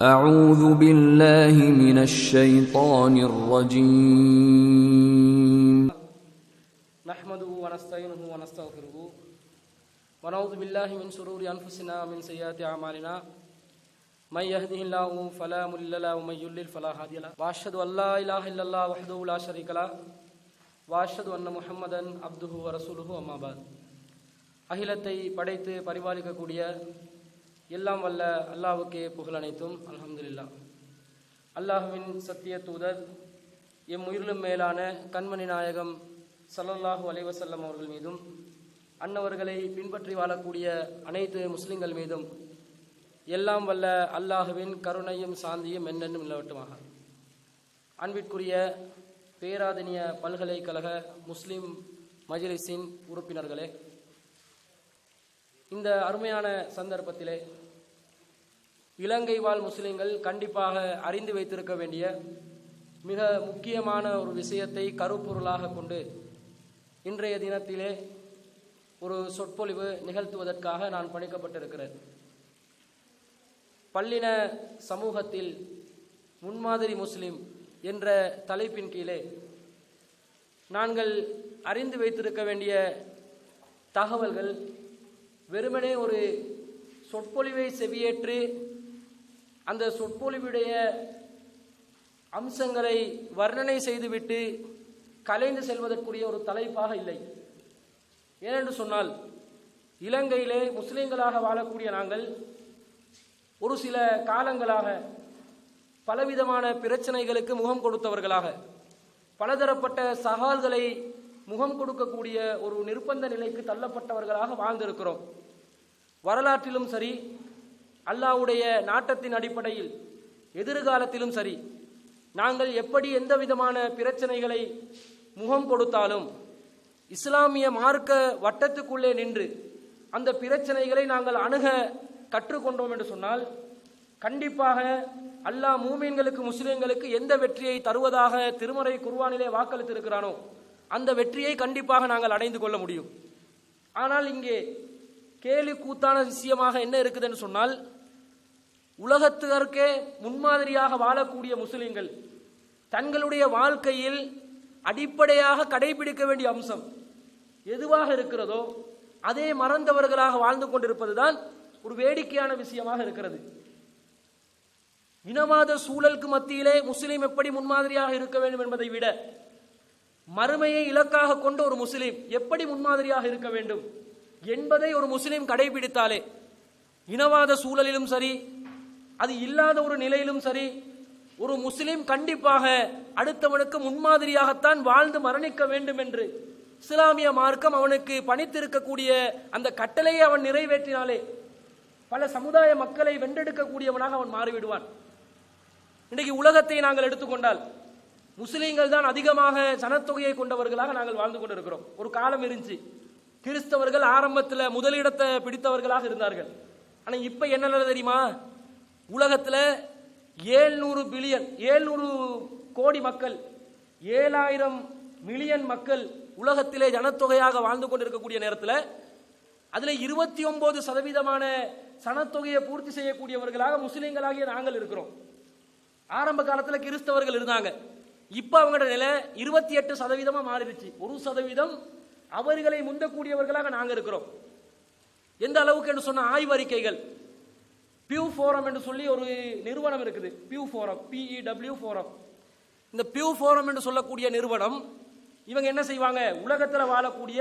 أعوذ بالله من الشيطان الرجيم. نحمده ونستعينه ونستغفره. ونعوذ بالله من شرور أنفسنا ومن سيئات أعمالنا. من يهده الله فلا مضل له ومن يضلل فلا هادي له. وأشهد أن لا إله إلا الله وحده لا شريك له. وأشهد أن محمدا عبده ورسوله أما بعد. أهلتي بديت بريبالك பரிபாலிக்கக்கூடிய எல்லாம் வல்ல அல்லாவுக்கே புகழ் அனைத்தும் அலமதுல்லா அல்லாஹுவின் சத்திய தூதர் எம் உயிரிலும் மேலான கண்மணி நாயகம் சல்லல்லாஹு அலைவசல்லம் அவர்கள் மீதும் அன்னவர்களை பின்பற்றி வாழக்கூடிய அனைத்து முஸ்லிம்கள் மீதும் எல்லாம் வல்ல அல்லாஹுவின் கருணையும் சாந்தியும் என்னென்னும் நிலவட்டுமாக. அன்பிற்குரிய பேராதனிய பல்கலைக்கழக முஸ்லிம் மஜிலிஸின் உறுப்பினர்களே இந்த அருமையான சந்தர்ப்பத்திலே இலங்கை வாழ் முஸ்லிம்கள் கண்டிப்பாக அறிந்து வைத்திருக்க வேண்டிய மிக முக்கியமான ஒரு விஷயத்தை கருப்பொருளாக கொண்டு இன்றைய தினத்திலே ஒரு சொற்பொழிவு நிகழ்த்துவதற்காக நான் பணிக்கப்பட்டிருக்கிறேன். பல்லின சமூகத்தில் முன்மாதிரி முஸ்லிம் என்ற தலைப்பின் கீழே நாங்கள் அறிந்து வைத்திருக்க வேண்டிய தகவல்கள் வெறுமனே ஒரு சொற்பொழிவை செவியேற்று அந்த சொற்பொழிவுடைய அம்சங்களை வர்ணனை செய்துவிட்டு கலைந்து செல்வதற்குரிய ஒரு தலைப்பாக இல்லை. ஏனென்று சொன்னால் இலங்கையிலே முஸ்லிம்களாக வாழக்கூடிய நாங்கள் ஒரு சில காலங்களாக பலவிதமான பிரச்சனைகளுக்கு முகம் கொடுத்தவர்களாக பலதரப்பட்ட சகால்களை முகம் கொடுக்கக்கூடிய ஒரு நிர்பந்த நிலைக்கு தள்ளப்பட்டவர்களாக வாழ்ந்திருக்கிறோம். வரலாற்றிலும் சரி அல்லாவுடைய நாட்டத்தின் அடிப்படையில் எதிர்காலத்திலும் சரி நாங்கள் எப்படி எந்த விதமான பிரச்சனைகளை முகம் கொடுத்தாலும் இஸ்லாமிய மார்க்க வட்டத்துக்குள்ளே நின்று அந்த பிரச்சனைகளை நாங்கள் அணுக கற்றுக்கொண்டோம் என்று சொன்னால் கண்டிப்பாக அல்லாஹ் மூமீன்களுக்கு முஸ்லிம்களுக்கு எந்த வெற்றியை தருவதாக திருமறை குர்வானிலே வாக்களித்திருக்கிறானோ அந்த வெற்றியை கண்டிப்பாக நாங்கள் அடைந்து கொள்ள முடியும். ஆனால் இங்கே கேலி கூத்தான விஷயமாக என்ன இருக்குதுன்னு சொன்னால் உலகத்திற்கே முன்மாதிரியாக வாழக்கூடிய முஸ்லிம்கள் தங்களுடைய வாழ்க்கையில் அடிப்படையாக கடைபிடிக்க வேண்டிய அம்சம் எதுவாக இருக்கிறதோ அதே மறந்தவர்களாக வாழ்ந்து கொண்டிருப்பதுதான் ஒரு வேடிக்கையான விஷயமாக இருக்கிறது. இனவாத சூழலுக்கு மத்தியிலே முஸ்லீம் எப்படி முன்மாதிரியாக இருக்க வேண்டும் என்பதை விட மறுமையை இலக்காக கொண்ட ஒரு முஸ்லீம் எப்படி முன்மாதிரியாக இருக்க வேண்டும்? என்பதை ஒரு முஸ்லீம் கடைபிடித்தாலே இனவாத சூழலிலும் சரி அது இல்லாத ஒரு நிலையிலும் சரி ஒரு முஸ்லீம் கண்டிப்பாக அடுத்தவனுக்கு முன்மாதிரியாகத்தான் வாழ்ந்து மரணிக்க வேண்டும் என்று இஸ்லாமிய மார்க்கம் அவனுக்கு பணித்திருக்கக்கூடிய அந்த கட்டளையை அவன் நிறைவேற்றினாலே பல சமுதாய மக்களை வென்றெடுக்கக்கூடியவனாக அவன் மாறிவிடுவான். இன்றைக்கு உலகத்தை நாங்கள் எடுத்துக்கொண்டால் முஸ்லீம்கள் தான் அதிகமாக சனத்தொகையை கொண்டவர்களாக நாங்கள் வாழ்ந்து கொண்டிருக்கிறோம். ஒரு காலம் இருந்துச்சு. கிறிஸ்தவர்கள் ஆரம்பத்தில் முதலிடத்தை பிடித்தவர்களாக இருந்தார்கள். ஆனால் இப்போ என்ன தெரியுமா? உலகத்தில் ஏழ்நூறு பில்லியன் ஏழ்நூறு கோடி மக்கள் ஏழாயிரம் மில்லியன் மக்கள் உலகத்திலே ஜனத்தொகையாக வாழ்ந்து கொண்டிருக்கக்கூடிய நேரத்தில் அதில் இருபத்தி ஒன்பது சதவீதமான சனத்தொகையை பூர்த்தி செய்யக்கூடியவர்களாக முஸ்லீம்களாகிய நாங்கள் இருக்கிறோம். ஆரம்ப காலத்தில் கிறிஸ்தவர்கள் இருந்தாங்க. இப்போ அவங்களோட நிலை இருபத்தி எட்டு சதவீதமாக மாறிடுச்சு. ஒரு சதவீதம் அவர்களை முந்தக்கூடியவர்களாக நாங்கள் இருக்கிறோம். எந்த அளவுக்கு என்று சொன்ன ஆய்வறிக்கைகள். பியூ ஃபோரம் என்று சொல்லி ஒரு நிறுவனம் இருக்குது. Pew forum P E W forum இந்த பியூ ஃபோரம் என்று சொல்லக்கூடிய நிறுவனம் இவங்க என்ன செய்வாங்க? உலகத்தில் வாழக்கூடிய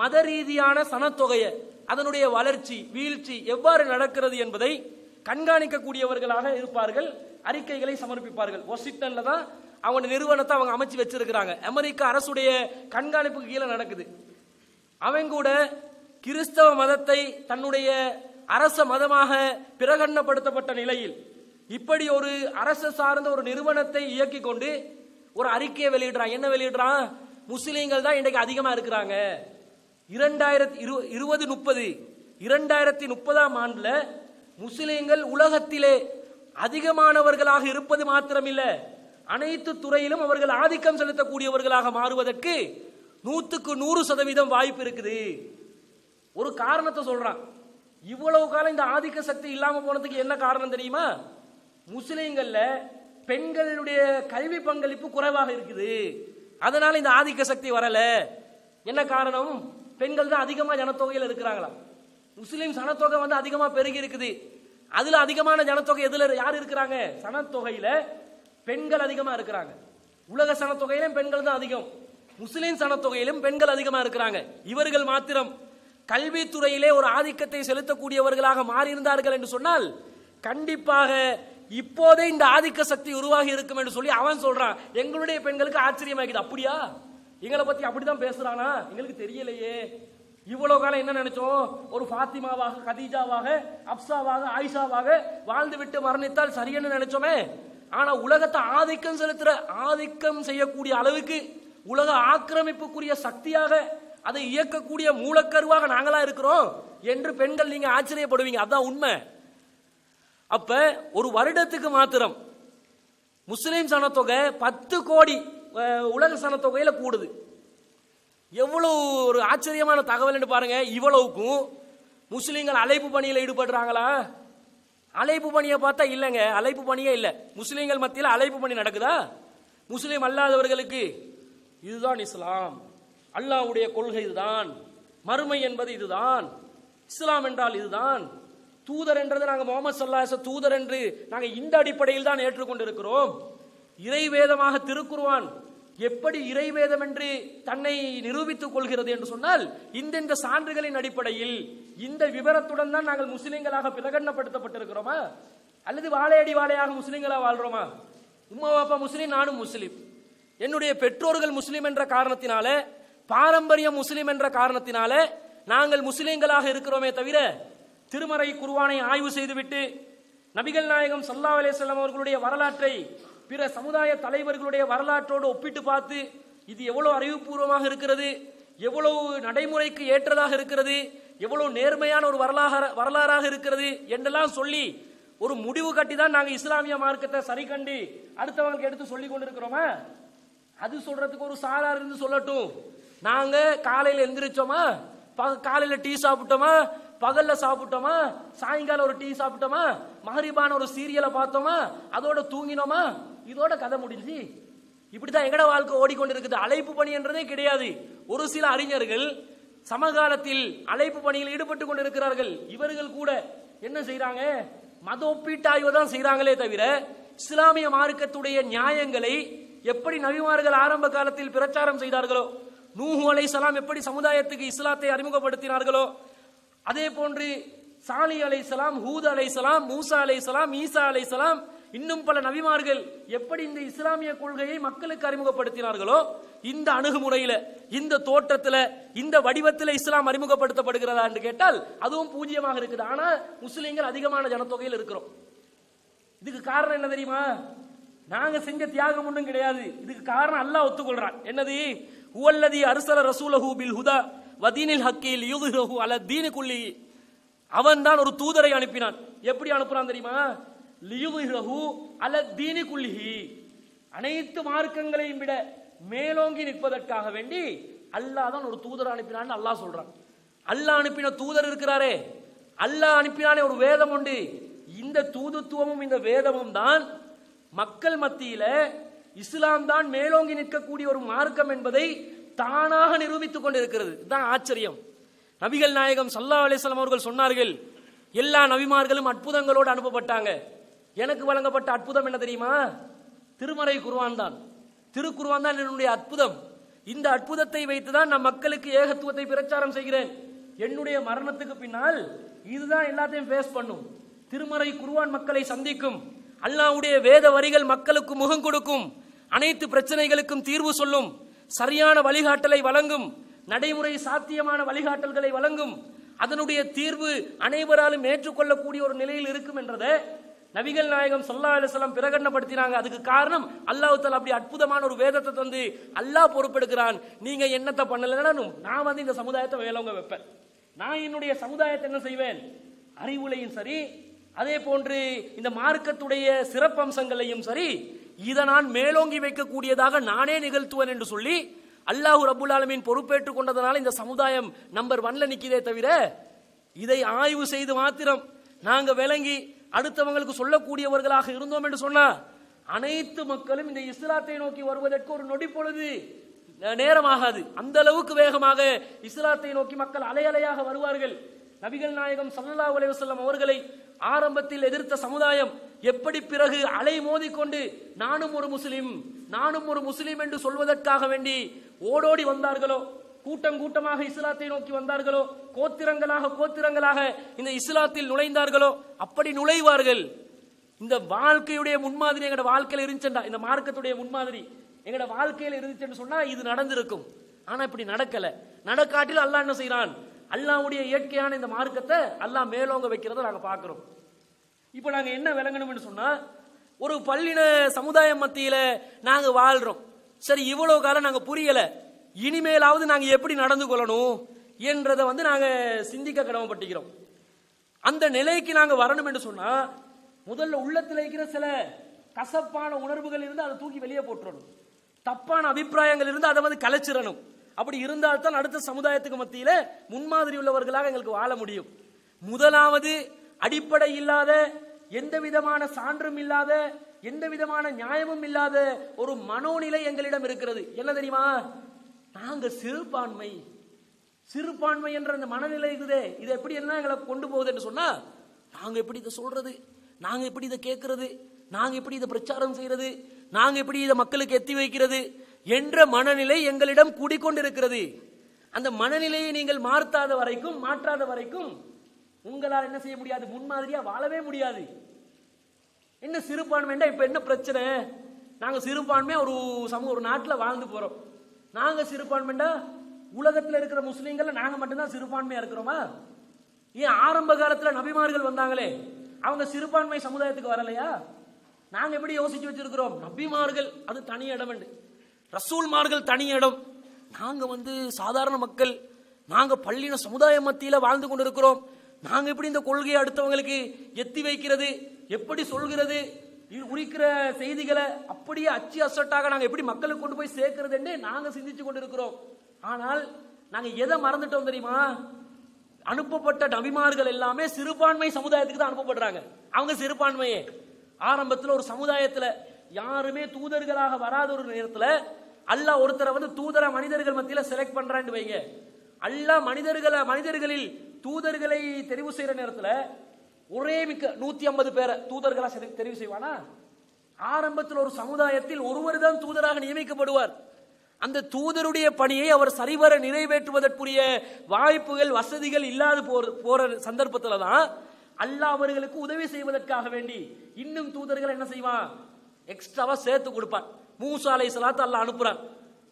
மத ரீதியான சனத்தொகையை அதனுடைய வளர்ச்சி வீழ்ச்சி எவ்வாறு நடக்கிறது என்பதை கண்காணிக்கக்கூடியவர்களாக இருப்பார்கள் அறிக்கைகளை சமர்ப்பிப்பார்கள். வாஷிங்டன்ல தான் அவங்க நிறுவனத்தை அவங்க அமைச்சு வச்சிருக்கிறாங்க. அமெரிக்க அரசுடைய கண்காணிப்புக்கு கீழே நடக்குது. அவன் கூட கிறிஸ்தவ மதத்தை தன்னுடைய அரச மதமாக பிரகடனப்படுத்தப்பட்ட நிலையில் இப்படி ஒரு அரசு சார்ந்த ஒரு நிறுவனத்தை இயக்கி கொண்டு ஒரு அறிக்கையை வெளியிடுறான். என்ன வெளியிடுறான்? முஸ்லீம்கள் தான் இன்றைக்கு அதிகமாக இருக்கிறாங்க. இரண்டாயிரத்தி இரு இருபது முப்பது இரண்டாயிரத்தி முப்பதாம் ஆண்டில் முஸ்லீம்கள் உலகத்திலே அதிகமானவர்களாக இருப்பது மாத்திரமில்லை. அனைத்து துறையிலும் அவர்கள் ஆதிக்கம் செலுத்தக்கூடியவர்களாக மாறுவதற்கு நூற்றுக்கு நூறு சதவீதம் வாய்ப்பு இருக்குது. ஒரு காரணத்தை சொல்றான். இவ்வளவு காலம் இந்த ஆதிக்க சக்தி இல்லாம போனதுக்கு என்ன காரணம் தெரியுமா? முஸ்லிம்கள்ல பெண்களுடைய கல்வி பங்களிப்பு குறைவாக இருக்குது. அதனால இந்த ஆதிக்க சக்தி வரல. என்ன காரணம்? பெண்கள் தான் அதிகமா ஜனத்தொகையில் இருக்கிறாங்களாம். முஸ்லீம் சனத்தொகை வந்து அதிகமா பெருகி இருக்குது. அதுல அதிகமான ஜனத்தொகை எதுல யார் இருக்கிறாங்க? சனத்தொகையில பெண்கள் அதிகமா இருக்கிறாங்க. உலக சனத்தொகையிலும் பெண்கள் தான் அதிகம். முஸ்லிம் சனத்தொகையிலும் பெண்கள் அதிகமா இருக்கிறாங்க. இவர்கள் மாத்திரம் கல்வித்துறையிலே ஒரு ஆதிக்கத்தை செலுத்தக்கூடியவர்களாக மாறியிருந்தார்கள் என்று சொன்னால் கண்டிப்பாக இப்போதே இந்த ஆதிக்க சக்தி உருவாகி இருக்கும் என்று சொல்லி அவன் சொல்றான். எங்களுடைய பெண்களுக்கு ஆச்சரியமாக்குது அப்படியா? எங்களை பத்தி அப்படிதான் பேசுறானா? எங்களுக்கு தெரியலையே. இவ்வளவு காலம் என்ன நினைச்சோம்? ஒரு ஃபாத்திமாவாக கதீஜாவாக அப்சாவாக ஆயிஷாவாக வாழ்ந்து விட்டு மரணித்தால் சரியன்னு நினைச்சோமே? ஆனா உலகத்தை ஆதிக்கம் செலுத்துற ஆதிக்கம் செய்யக்கூடிய அளவுக்கு உலக ஆக்கிரமிப்புக்குரிய சக்தியாக அதை இயக்கக்கூடிய மூலக்கருவாக நாங்களா இருக்கிறோம் என்று பெண்கள் நீங்க ஆச்சரியப்படுவீங்க. அதான் உண்மை. அப்ப ஒரு வருடத்துக்கு மாத்திரம் முஸ்லிம் சனத்தொகை பத்து கோடி உலக சனத்தொகையில கூடுது. எவ்வளவு ஒரு ஆச்சரியமான தகவல் பாருங்க. இவ்வளவுக்கும் முஸ்லிம்கள் அழைப்பு பணியில் ஈடுபடுறாங்களா? அழைப்பு பணியை பார்த்தா இல்லைங்க. அழைப்பு பணியே இல்லை. முஸ்லீம்கள் மத்தியில் அழைப்பு பணி நடக்குதா? முஸ்லீம் அல்லாதவர்களுக்கு இதுதான் இஸ்லாம். அல்லாஹ்வுடைய கொள்கை இதுதான். மறுமை என்பது இதுதான். இஸ்லாம் என்றால் இதுதான். தூதர் என்றது நாங்கள் முகமது சல்லாஹ் தூதர் என்று நாங்கள் இந்த அடிப்படையில் தான் ஏற்றுக்கொண்டிருக்கிறோம். இறைவேதமாக திருக்குருவான் எப்படி இறைவேதம் என்று தன்னை நிரூபித்துக் கொள்கிறது என்று சொன்னால் இந்தெந்த சான்றுகளின் அடிப்படையில் இந்த விவரத்துடன் தான் நாங்கள் முஸ்லிம்களாக பிரகடனப்படுத்தப்பட்டிருக்கிறோமா? அல்லது வாழையடி வாழையாக முஸ்லிம்களாக வாழ்றோமா? உம்மா பாப்பா முஸ்லீம் நானும் முஸ்லீம். என்னுடைய பெற்றோர்கள் முஸ்லீம் என்ற காரணத்தினால பாரம்பரியம் முஸ்லீம் என்ற காரணத்தினால நாங்கள் முஸ்லீம்களாக இருக்கிறோமே தவிர திருமறை குருவானை ஆய்வு செய்துவிட்டு நபிகள் நாயகம் சல்லா அலைஹி அவர்களுடைய வரலாற்றை பிற சமுதாய தலைவர்களுடைய வரலாற்றோடு ஒப்பிட்டு பார்த்து இது எவ்வளவு அறிவுபூர்வமாக இருக்கிறது எவ்வளவு நடைமுறைக்கு ஏற்றதாக இருக்கிறது எவ்வளவு நேர்மையான ஒரு வரலாறு வரலாறாக இருக்கிறது என்றெல்லாம் சொல்லி ஒரு முடிவு கட்டி தான் நாங்கள் இஸ்லாமிய மார்க்கத்தை சரி கண்டு அடுத்தவங்களுக்கு எடுத்து சொல்லி கொண்டிருக்கிறோமா? அது சொல்றதுக்கு ஒரு சாரார் இருந்து சொல்லட்டும். நாங்க காலையில எந்திரிச்சோமா? காலையில டீ சாப்பிட்டோமா? பகல்ல சாப்பிட்டோமா? சாயங்காலம் ஒரு டீ சாப்பிட்டோமா? மகரிபான ஒரு சீரியலை பார்த்தோமா? அதோட தூங்கினோமா? இதோட கதை முடிஞ்சு இப்படிதான் எங்கட வாழ்க்கை ஓடிக்கொண்டிருக்குது. அழைப்பு பணி என்றதே கிடையாது. ஒரு சில அறிஞர்கள் சமகாலத்தில் அழைப்பு பணியில் ஈடுபட்டு கொண்டிருக்கிறார்கள். இவர்கள் கூட என்ன செய்யறாங்க மத ஒப்பீட்டாய்வு தான் செய்யறாங்களே தவிர இஸ்லாமிய மார்க்கத்துடைய நியாயங்களை எப்படி நபிமார்கள் ஆரம்ப காலத்தில் பிரச்சாரம் செய்தார்களோ நூஹு அலை சலாம் எப்படி சமுதாயத்துக்கு இஸ்லாத்தை அறிமுகப்படுத்தினார்களோ அதே போன்று சாலி அலை சலாம் ஹூத் அலை சலாம் மூசா சலாம் ஈசா அலை சலாம் இன்னும் பல நபிமார்கள் எப்படி இந்த இஸ்லாமிய கொள்கையை மக்களுக்கு அறிமுகப்படுத்தினார்களோ இந்த அணுகுமுறையில இந்த தோற்றத்துல இந்த வடிவத்தில் இஸ்லாம் அறிமுகப்படுத்தப்படுகிறதா என்று கேட்டால் அதுவும் பூஜ்ஜியமாக இருக்குது. ஆனா முஸ்லீம்கள் அதிகமான ஜனத்தொகையில் இருக்கிறோம். இதுக்கு காரணம் என்ன தெரியுமா? நாங்க செஞ்ச தியாகம் ஒன்றும் கிடையாது. இதுக்கு காரணம் அல்லாஹ் ஒத்துக்கொள்றான். என்னது? உவல்லதி அர்சல ரசூலஹு பில் ஹுதா வதீனில் ஹக்கீல் யூதுஹு அல தீனு குல்லி. அவன் தான் ஒரு தூதரை அனுப்பினான். எப்படி அனுப்புறான் தெரியுமா? லியுதுஹு அல தீனி குல்லிஹி. அனைத்து மார்க்கங்களையும் விட மேலோங்கி நிற்பதற்காக வேண்டி அல்லாஹ் தான் ஒரு தூதர் அனுப்பினான்னு அல்லாஹ் சொல்றான். அல்லாஹ் அனுப்பின தூதர் இருக்கிறாரே. அல்லாஹ் அனுப்பினானே ஒரு வேதம் உண்டு. இந்த தூதுத்துவமும் இந்த வேதமும் தான் மக்கள் மத்தியில இஸ்லாம் தான் மேலோங்கி நிற்கக்கூடிய ஒரு மார்க்கம் என்பதை தானாக நிரூபித்துக் கொண்டிருக்கிறது. இதுதான் ஆச்சரியம். நபிகள் நாயகம் சல்லா அலிஸ்லாம் அவர்கள் சொன்னார்கள் எல்லா நபிமார்களும் அற்புதங்களோடு அனுப்பப்பட்டாங்க. எனக்கு வழங்கப்பட்ட அற்புதம் என்ன தெரியுமா? திருமறை குருவான் தான். திருக்குருவான் தான் என்னுடைய அற்புதம். இந்த அற்புதத்தை வைத்துதான் நான் மக்களுக்கு ஏகத்துவத்தை பிரச்சாரம் செய்கிறேன். என்னுடைய மரணத்துக்கு பின்னால் இதுதான் எல்லாத்தையும் ஃபேஸ் பண்ணும். திருமறை குருவான் மக்களை சந்திக்கும். அல்லாவுடைய வேத வரிகள் மக்களுக்கு முகம் கொடுக்கும். அனைத்து பிரச்சனைகளுக்கும் தீர்வு சொல்லும். சரியான வழிகாட்டலை வழங்கும். நடைமுறை சாத்தியமான வழிகாட்டல்களை வழங்கும். அதனுடைய தீர்வு அனைவராலும் ஏற்றுக்கொள்ளக்கூடிய ஒரு நிலையில் இருக்கும் என்றதை நபிகள் நாயகம் சொல்லா அலைஹி பிரகடனப்படுத்தினாங்க. அதுக்கு காரணம் அல்லாஹ் தஆலா அப்படி அற்புதமான ஒரு வேதத்தை தந்து அல்லாஹ் பொறுப்பெடுக்கிறான். நீங்க என்னத்தை பண்ணலனாலும் நான் வந்து இந்த சமுதாயத்தை வேலவங்க வைப்பேன். நான் என்னுடைய சமுதாயத்தை என்ன செய்வேன்? அறிவுலையும் சரி அதே போன்று இந்த மார்க்கத்துடைய சிறப்பம்சங்களையும் சரி இதை நான் மேலோங்கி வைக்கக்கூடியதாக நானே நிகழ்த்துவேன் என்று சொல்லி அல்லாஹ் ரபுல் ஆலமீன் பொறுப்பேற்றுக் கொண்டதனால இந்த சமுதாயம் நம்பர் ஒன்ல நிக்கிறதே தவிர இதை ஆய்வு செய்து மாத்திரம் நாங்க விளங்கி அடுத்தவங்களுக்கு சொல்லக்கூடியவர்களாக இருந்தோம் என்று சொன்னா அனைத்து மக்களும் இந்த இஸ்லாத்தை நோக்கி வருவதற்கு ஒரு நொடி பொழுது நே- நேரமாகாது அந்த அளவுக்கு வேகமாக இஸ்லாத்தை நோக்கி மக்கள் அலையலையாக வருவார்கள். நபிகள் நாயகம் சல்லா அலைஹி அவர்களை ஆரம்பத்தில் எதிர்த்த சமுதாயம் எப்படி பிறகு அலை மோதிக்கொண்டு நானும் ஒரு முஸ்லிம் நானும் ஒரு முஸ்லிம் என்று சொல்வதற்காக வேண்டி ஓடோடி வந்தார்களோ? கூட்டம் கூட்டமாக இஸ்லாத்தை நோக்கி வந்தார்களோ? கோத்திரங்களாக கோத்திரங்களாக இந்த இஸ்லாத்தில் நுழைந்தார்களோ? அப்படி நுழைவார்கள். இந்த வாழ்க்கையுடைய முன்மாதிரி எங்களோட வாழ்க்கையில் இருந்துச்சுடா இந்த மார்க்கத்துடைய முன்மாதிரி எங்களோட வாழ்க்கையில் இருந்துச்சுன்னு சொன்னா இது நடந்திருக்கும். ஆனா இப்படி நடக்கல. நடக்காட்டில் அல்லாஹ் என்ன செய்யறான் அல்லாஹ்வுடைய இயற்கையான இந்த மார்க்கத்தை அல்லாஹ் மேலோங்க வைக்கிறத நாங்க பாக்குறோம் இப்போ நாங்க என்ன விளங்கணும்னு சொன்னா ஒரு பள்ளின சமுதாயம் மத்தியில நாங்க வாழ்றோம். சரி இவ்வளவு காலம் நாங்க புரியல. இனிமேலாவது நாங்கள் எப்படி நடந்து கொள்ளணும் என்றதை வந்து நாங்கள் சிந்திக்க கடமைப்பட்டுக்கிறோம் அந்த நிலைக்கு நாங்கள் வரணும் என்று சொன்னால் முதல்ல உள்ளத்தில் இருக்கிற சில கசப்பான உணர்வுகள் இருந்து அதை தூக்கி வெளியே போட்டுறணும். தப்பான அபிப்பிராயங்கள் இருந்து அதை வந்து கலைச்சிடணும் அப்படி இருந்தால் தான் அடுத்த சமுதாயத்துக்கு மத்தியில் முன்மாதிரி உள்ளவர்களாக எங்களுக்கு வாழ முடியும். முதலாவது அடிப்படை இல்லாத எந்த விதமான சான்றும் இல்லாத எந்த விதமான நியாயமும் இல்லாத ஒரு மனோநிலை எங்களிடம் இருக்கிறது. என்ன தெரியுமா? நாங்கள் சிறுபான்மை. சிறுபான்மை என்ற அந்த மனநிலை இருக்குதே. இது எப்படி என்ன எங்களை கொண்டு போகுதுன்னு சொன்னா நாங்க எப்படி இதை சொல்றது? நாங்க எப்படி இதை கேட்கறது? நாங்க எப்படி இதை பிரச்சாரம் செய்யறது? நாங்க எப்படி இதை மக்களுக்கு எத்தி வைக்கிறது? என்ற மனநிலை எங்களிடம் கூடிக்கொண்டிருக்கிறது. அந்த மனநிலையை நீங்கள் மாற்றாத வரைக்கும் மாற்றாத வரைக்கும் உங்களால் என்ன செய்ய முடியாது? முன்மாதிரியா வாழவே முடியாது. என்ன சிறுபான்மைண்டா இப்ப என்ன பிரச்சனை? நாங்க சிறுபான்மையா ஒரு சமூக ஒரு நாட்டுல வாழ்ந்து போறோம். நாங்க சிறுபான்மைண்டா? உலகத்தில் இருக்கிற முஸ்லீம்கள் நாங்க மட்டும்தான் சிறுபான்மையா இருக்கிறோமா? ஏன் ஆரம்ப காலத்துல நபிமார்கள் வந்தாங்களே அவங்க சிறுபான்மை சமுதாயத்துக்கு வரலையா? நாங்க எப்படி யோசிச்சு வச்சிருக்கிறோம்? நபிமார்கள் அது தனி இடம் ரசூல்மார்கள் தனி இடம். நாங்க வந்து சாதாரண மக்கள். நாங்க பள்ளின சமுதாய மத்தியில வாழ்ந்து கொண்டிருக்கிறோம். நாங்க எப்படி இந்த கொள்கையை அடுத்தவங்களுக்கு எத்தி வைக்கிறது? எப்படி சொல்கிறது? இது உரிக்கிற செய்திகளை அப்படியே அச்சு அசட்டாக நாங்கள் எப்படி மக்களுக்கு கொண்டு போய் சேர்க்கிறது நாங்கள் நாங்க சிந்திச்சு கொண்டிருக்கிறோம். ஆனால் நாங்கள் எதை மறந்துட்டோம் தெரியுமா? அனுப்பப்பட்ட நபிமார்கள் எல்லாமே சிறுபான்மை சமுதாயத்துக்கு தான் அனுப்பப்படுறாங்க. அவங்க சிறுபான்மையே. ஆரம்பத்தில் ஒரு சமுதாயத்தில் யாருமே தூதர்களாக வராத ஒரு நேரத்தில் அல்லாஹ் ஒருத்தரை வந்து தூதர மனிதர்கள் மத்தியில் செலக்ட் பண்றான்னு வைங்க. அல்லாஹ் மனிதர்களை மனிதர்களில் தூதர்களை தெரிவு செய்கிற நேரத்தில் ஒரே மிக்க நூத்தி ஐம்பது பேரை தூதர்களா தெரிவு செய்வானா? ஆரம்பத்தில் ஒரு சமுதாயத்தில் ஒருவர் தான் தூதராக நியமிக்கப்படுவார். அந்த தூதருடைய பணியை அவர் சரிவர நிறைவேற்றுவதற்குரிய வாய்ப்புகள் வசதிகள் இல்லாது போற போற சந்தர்ப்பத்தில் தான் அல்லாஹ் அவர்களுக்கு உதவி செய்வதற்காக வேண்டி இன்னும் தூதர்கள் என்ன செய்வான்? எக்ஸ்ட்ராவா சேர்த்து கொடுப்பான் மூசா அலை சலாத்து அல்லாஹ் அனுப்புறான்.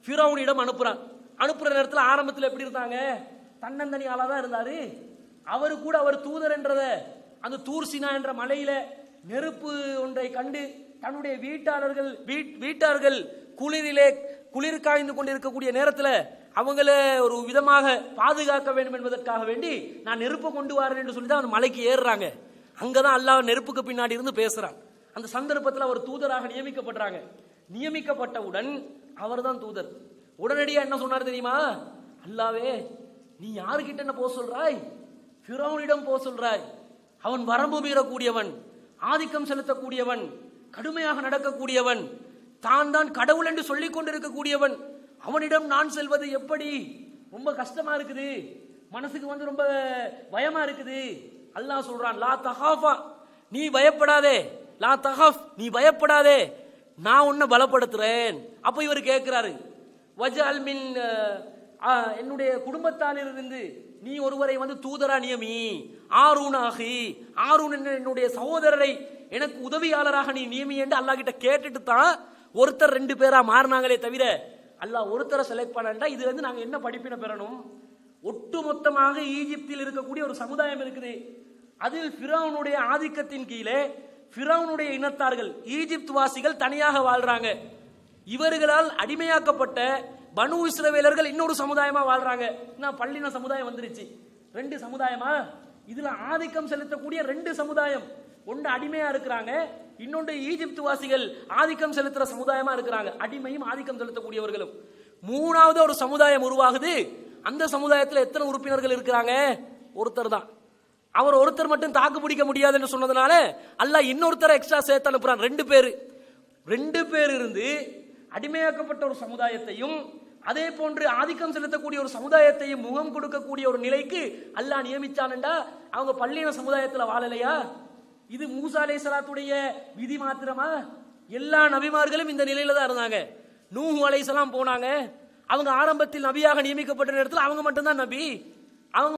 ஃபிரௌனிடம் அனுப்புறான். அனுப்புற நேரத்தில் ஆரம்பத்தில் எப்படி இருந்தாங்க? தன்னந்தனி தான் இருந்தாரு. அவரு கூட அவர் தூதர் என்றதை அந்த தூர்சினா என்ற மலையில நெருப்பு ஒன்றை கண்டு தன்னுடைய வீட்டாளர்கள் வீட்- வீட்டார்கள் குளிரிலே குளிர் காய்ந்து கொண்டிருக்கக்கூடிய நேரத்தில் அவங்கள ஒரு விதமாக பாதுகாக்க வேண்டும் என்பதற்காக வேண்டி நான் நெருப்பை கொண்டு வரேன் என்று சொல்லி தான் அந்த மலைக்கு ஏறுறாங்க. அங்கதான் அல்லாஹ் நெருப்புக்கு பின்னாடி இருந்து பேசுறான். அந்த சந்தர்ப்பத்தில் அவர் தூதராக நியமிக்கப்படுறாங்க. நியமிக்கப்பட்டவுடன் அவர் தான் தூதர். உடனடியாக என்ன சொன்னார் தெரியுமா? அல்லாவே நீ யாருக்கிட்ட என்ன போக சொல்றாய்? ஃபிரௌனிடம் போக சொல்றாய். அவன் வரம்பு மீறக்கூடியவன் ஆதிக்கம் செலுத்தக்கூடியவன் கடுமையாக நடக்கக்கூடியவன் தான் தான் கடவுள் என்று சொல்லிக் கொண்டிருக்கக்கூடியவன் அவனிடம் நான் செல்வது எப்படி? ரொம்ப கஷ்டமா இருக்குது. மனசுக்கு வந்து ரொம்ப பயமா இருக்குது. அல்லாஹ் சொல்றான் லா தஹாஃபா நீ பயப்படாதே. லா தஹாஃப் நீ பயப்படாதே. நான் உன்னை பலப்படுத்துறேன். அப்போ இவர் கேட்கிறாரு வஜால் அல்மின் என்னுடைய குடும்பத்தாலிருந்து நீ ஒருவரை வந்து தூதரா நியமி. ஆரூன் ஆகி ஆரூன் என்னுடைய சகோதரரை எனக்கு உதவியாளராக நீ நியமி என்று அல்லாஹ் கிட்ட கேட்டுட்டு தான் ஒருத்தர் ரெண்டு பேரா மாறினாங்களே தவிர அல்லாஹ் ஒருத்தரை செலக்ட் பண்ணா இது வந்து நாங்க என்ன படிப்பினை பெறணும்? ஒட்டுமொத்தமாக ஈஜிப்தில் இருக்கக்கூடிய ஒரு சமுதாயம் இருக்குது. அதில் ஃபிரௌனுடைய ஆதிக்கத்தின் கீழே ஃபிரௌனுடைய இனத்தார்கள் ஈஜிப்த் வாசிகள் தனியாக வாழ்றாங்க. இவர்களால் அடிமையாக்கப்பட்ட பனு இஸ்ரவேலர்கள் இன்னொரு சமுதாயமா வாழ்றாங்க. நான் பள்ளின சமுதாயம் வந்துருச்சு. ரெண்டு சமுதாயமா? இதுல ஆதிக்கம் செலுத்தக்கூடிய ரெண்டு சமுதாயம். ஒன்று அடிமையா இருக்கிறாங்க இன்னொன்று ஈஜிப்து வாசிகள் ஆதிக்கம் செலுத்துற சமுதாயமா இருக்கிறாங்க. அடிமையும் ஆதிக்கம் செலுத்தக்கூடியவர்களும். மூணாவது ஒரு சமுதாயம் உருவாகுது. அந்த சமுதாயத்தில் எத்தனை உறுப்பினர்கள் இருக்கிறாங்க? ஒருத்தர் தான். அவர் ஒருத்தர் மட்டும் தாக்கு பிடிக்க முடியாதுன்னு சொன்னதுனால அல்ல இன்னொருத்தரை எக்ஸ்ட்ரா சேர்த்து அனுப்புறான். ரெண்டு பேர். ரெண்டு பேர் இருந்து அடிமையாக்கப்பட்ட ஒரு சமுதாயத்தையும் அதே போன்று ஆதிக்கம் செலுத்தக்கூடிய ஒரு சமுதாயத்தையும் முகம் கொடுக்கக்கூடிய ஒரு நிலைக்கு அல்லாஹ் நியமிச்சானண்டா? அவங்க பள்ளியின சமுதாயத்துல வாழலையா? இது மூசா அலை சலாத்துடைய விதி மாத்திரமா? எல்லா நபிமார்களும் இந்த நிலையில தான் இருந்தாங்க. நூஹு அலைசலாம் போனாங்க. அவங்க ஆரம்பத்தில் நபியாக நியமிக்கப்பட்ட நேரத்தில் அவங்க மட்டும்தான் நபி. அவங்க